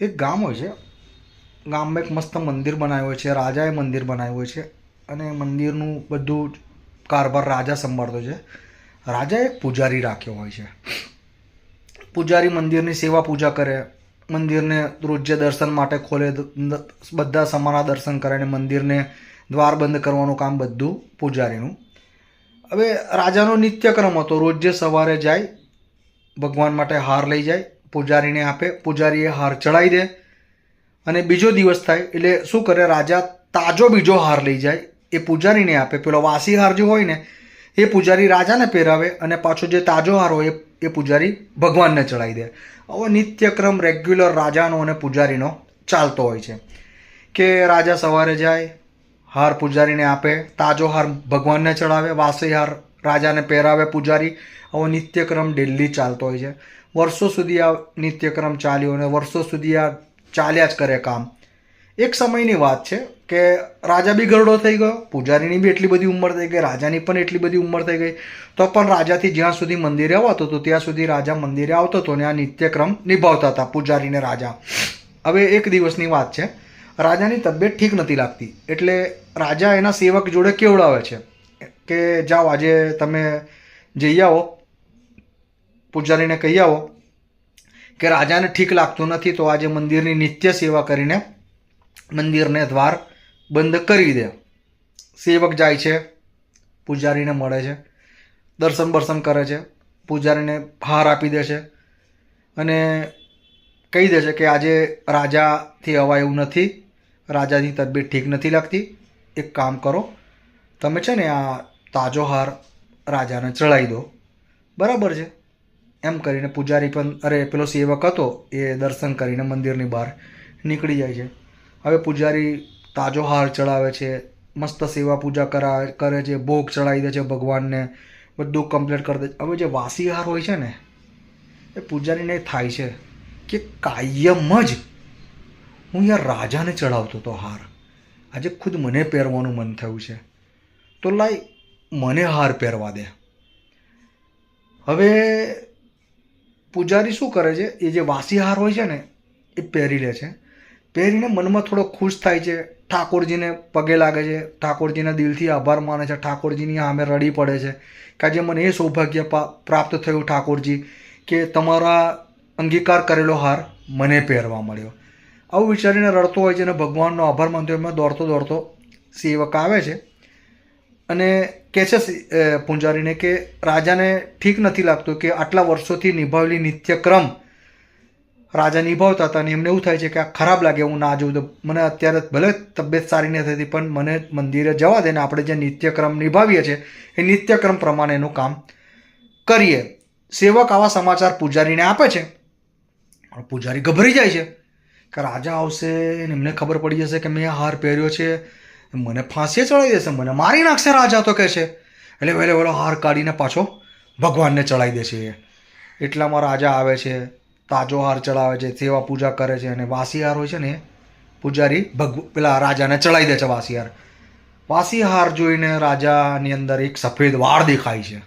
એક ગામ હોય છે. ગામમાં એક મસ્ત મંદિર બનાવ્યું છે. રાજાએ મંદિર બનાવ્યું છે. અને મંદિરનું બધું કારભાર રાજા સંભાળતો છે. રાજાએ એક પૂજારી રાખ્યો હોય છે. પૂજારી મંદિરની સેવા પૂજા કરે. મંદિરને રોજે દર્શન માટે ખોલે. બધા સમાના દર્શન કરે અને મંદિરને દ્વાર બંધ કરવાનું કામ બધું પૂજારીનું. હવે રાજાનો નિત્યક્રમ હતો. રોજે સવારે જાય, ભગવાન માટે હાર લઈ જાય પૂજારીને આપે, પૂજારીએ હાર ચડાવી દે. અને બીજો દિવસ થાય, એટલે શું કરે, રાજા તાજો બીજો હાર લઈ જાય, એ પૂજારીને આપે. પેલો વાસી હાર જે હોય ને, એ પૂજારી રાજાને પહેરાવે અને પાછો જે તાજો હાર હોય, એ- પૂજારી ભગવાનને ચડાવી દે. આવો નિત્યક્રમ રેગ્યુલર રાજાનો અને પૂજારીનો ચાલતો હોય છે. કે રાજા સવારે જાય, હાર પૂજારીને આપે, તાજો હાર ભગવાનને ચડાવે વાસી હાર રાજાને પહેરાવે પૂજારી. આવો નિત્યક્રમ ડેલી ચાલતો હોય છે. વર્ષો સુધી આ નિત્યક્રમ ચાલ્યો અને વર્ષો સુધી આ ચાલ્યા જ કરે કામ. એક સમયની વાત છે કે રાજા બી ગરડો થઈ ગયો, પૂજારીની બી એટલી બધી ઉંમર થઈ ગઈ, રાજાની પણ એટલી બધી ઉંમર થઈ ગઈ. તો પણ રાજાથી જ્યાં સુધી મંદિરે આવતો હતો ત્યાં સુધી રાજા મંદિરે આવતો હતો ને આ નિત્યક્રમ નિભાવતા હતા પૂજારીને રાજા. હવે એક દિવસની વાત છે. રાજાની તબિયત ઠીક નથી લાગતી. એટલે રાજા એના સેવક જોડે કેવડાવે છે? કે જાઓ, આજે તમે જઈ આવો, પૂજારીને કહી આવો કે રાજાને ઠીક લાગતું નથી, તો આજે મંદિરની નિત્ય સેવા કરીને મંદિરને દ્વાર બંધ કરી દે. સેવક જાય છે, પૂજારીને મળે છે, દર્શન બર્શન કરે છે, પૂજારીને હાર આપી દે છે અને કહી દે છે કે આજે રાજાથી એવું નથી, રાજાની તબિયત ઠીક નથી લાગતી, એક કામ કરો તમે છે ને આ તાજો હાર રાજાને ચડાવી દો. બરાબર છે. એમ કરીને પૂજારી પણ, અરે પેલો સેવક હતો, એ દર્શન કરીને મંદિરની બહાર નીકળી જાય છે. હવે પૂજારી તાજો હાર ચડાવે છે, મસ્ત સેવા પૂજા કરાવે, કરે છે, ભોગ ચડાવી દે છે ભગવાનને, બધું કમ્પ્લીટ કરી દે હવે જે વાસી હાર હોય છે ને, એ પૂજારીને થાય છે કે કાયમ જ હું યાર રાજાને ચડાવતો હતો હાર. આજે ખુદ મને પહેરવાનું મન થયું છે. તો લાય, મને હાર પહેરવા દે. હવે પૂજારી શું કરે છે? એ જે વાસી હાર હોય છે ને, એ પહેરી લે છે. પહેરીને મનમાં થોડો ખુશ થાય છે. ઠાકોરજીને પગે લાગે છે. ઠાકોરજીના દિલથી આભાર માને છે. ઠાકોરજીની સામે રડી પડે છે કે આજે મને એ સૌભાગ્ય પ્રાપ્ત થયું ઠાકોરજી કે તમારા અંગીકાર કરેલો હાર મને પહેરવા મળ્યો. આવું વિચારીને રડતો હોય છે અને ભગવાનનો આભાર માનતો એમાં દોડતો દોડતો સેવક આવે છે. અને કહે છે પૂંજારીને કે રાજાને ઠીક નથી લાગતું કે આટલા વર્ષોથી નિભાવેલી નિત્યક્રમ રાજા નિભાવતા હતા અને એમને એવું થાય છે કે આ ખરાબ લાગે, હું ના જોઉં તો. મને અત્યારે ભલે તબિયત સારી નથી થતી, પણ મને મંદિરે જવા દે ને આપણે જે નિત્યક્રમ નિભાવીએ છીએ, એ નિત્યક્રમ પ્રમાણે એનું કામ કરીએ. સેવક આવા સમાચાર પૂજારીને આપે છે. પૂજારી ગભરી જાય છે કે રાજા આવશે એમને ખબર પડી જશે કે મેં હાર પહેર્યો છે. મને ફાંસીએ ચડાવી દેશે, મને મારી નાખશે રાજા તો કહે છે એટલે વહેલો વહેલો હાર કાઢીને પાછો ભગવાનને ચડાવી દે છે એટલામાં રાજા આવે છે, તાજો હાર ચડાવે છે, સેવા પૂજા કરે છે અને વાસી હાર હોય છે ને પૂજારી ભગ, પેલા રાજાને ચડાવી દે છે વાસી હાર વાસી હાર જોઈને રાજાની અંદર એક સફેદ વાળ દેખાય છે.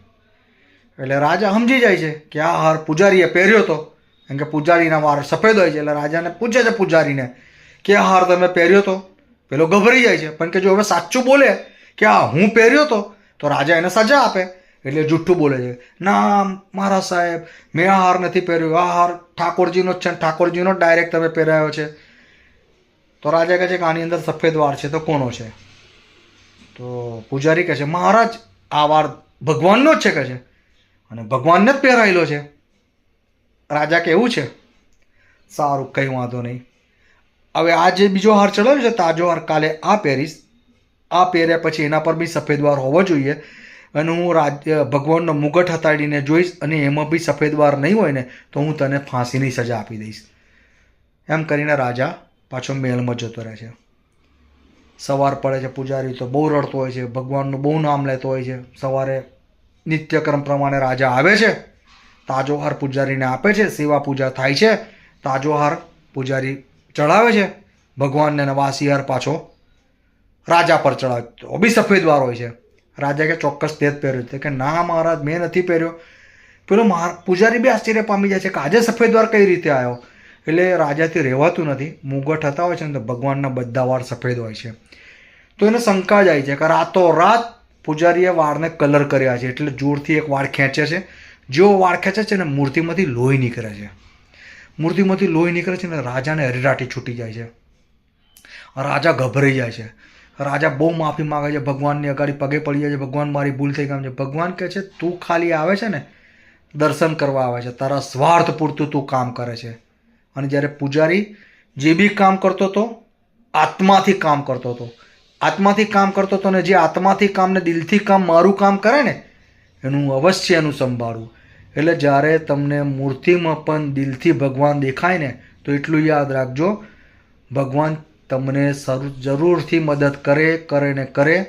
એટલે રાજા સમજી જાય છે કે આ હાર પૂજારીએ પહેર્યો હતો કેમ કે પૂજારીના વાળ સફેદ હોય છે, એટલે રાજાને પૂછે છે પૂજારીને કે હાર તમે પહેર્યો હતો પેલો ગભરાઈ જાય છે. પણ કે જો હવે સાચું બોલે કે આ હું પહેર્યો હતો તો રાજા એને સજા આપે. એટલે જુઠ્ઠું બોલે છે. ના મારા સાહેબ, મેં આ હાર નથી પહેર્યો. આ હાર ઠાકોરજીનો જ છે ઠાકોરજીનો ડાયરેક્ટ તમે પહેરાયો છે. તો રાજા કહે છે કે આની અંદર સફેદ વાર છે, તો કોનો છે? તો પૂજારી કહે છે, મહારાજ, આ વાર ભગવાનનો જ છે, કહે છે. અને ભગવાનને જ પહેરાયેલો છે. રાજા કે, એવું છે? સારું, કંઈ વાંધો નહીં. હવે આ જે બીજો હાર ચડાવ્યો છે, તાજો હાર કાલે આ પહેરીશ આ પહેર્યા પછી એના પર બી સફેદ વાર હોવો જોઈએ. અને હું રાજ, ભગવાનનો મુગટ હતાડીને જોઈશ અને એમાં બી સફેદ વાર નહીં હોય ને, તો હું તને ફાંસીની સજા આપી દઈશ. એમ કરીને રાજા પાછો મહેલમાં જતો રહે છે. સવાર પડે છે, પૂજારી તો બહુ રડતો હોય છે, ભગવાનનું બહુ નામ લેતો હોય છે. સવારે નિત્યક્રમ પ્રમાણે રાજા આવે છે, તાજો હાર પૂજારીને આપે છે, સેવા પૂજા થાય છે, તાજો હાર પૂજારી ચડાવે છે? ભગવાનને નવા શિયાર પાછો. રાજા પર ચડાવે તો બી સફેદ વાર હોય છે. રાજા કે ચોક્કસ તે જ પહેર્યો છે. કે ના મહારાજ, મેં નથી પહેર્યો. પેલો મહા, પૂજારી બી આશ્ચર્ય પામી જાય છે કે આજે સફેદ વાર કઈ રીતે આવ્યો? એટલે રાજાથી રહેવાતું નથી. મુગટ હતા હોય છે ને તો ભગવાનના બધા વાળ સફેદ હોય છે. તો એને શંકા જાય છે કે રાતોરાત પૂજારીએ વાળને કલર કર્યા છે. એટલે જોરથી એક વાળ ખેંચે છે. જેવો વાળ ખેંચે છે ને મૂર્તિમાંથી લોહી નીકળે છે. મૂર્તિમાંથી લોહી નીકળે છે ને, રાજાને હરિરાટી છૂટી જાય છે. રાજા ગભરાઈ જાય છે. રાજા બહુ માફી માગે છે, ભગવાનની અગાડી પગે પડી જાય છે, ભગવાન મારી ભૂલ થઈ ગઈ છે. ભગવાન કહે છે, તું ખાલી આવે છે ને, દર્શન કરવા આવે છે. તારા સ્વાર્થ પૂરતું તું કામ કરે છે. અને જ્યારે પૂજારી જે બી કામ કરતો હતો, આત્માથી કામ કરતો હતો. આત્માથી કામ કરતો હતો ને, જે આત્માથી કામ ને દિલથી કામ મારું કામ કરે ને, એનું અવશ્ય એનું સંભાળવું એટલે જ્યારે તમને મૂર્તિમાં પણ દિલથી ભગવાન દેખાય ને, તો એટલું યાદ રાખજો, ભગવાન તમને જરૂરથી મદદ કરે કરે ને કરે.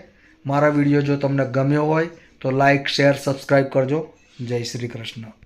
મારા વીડિયો જો તમને ગમ્યો હોય, તો લાઈક શેર સબસ્ક્રાઈબ કરજો. જય શ્રી કૃષ્ણ.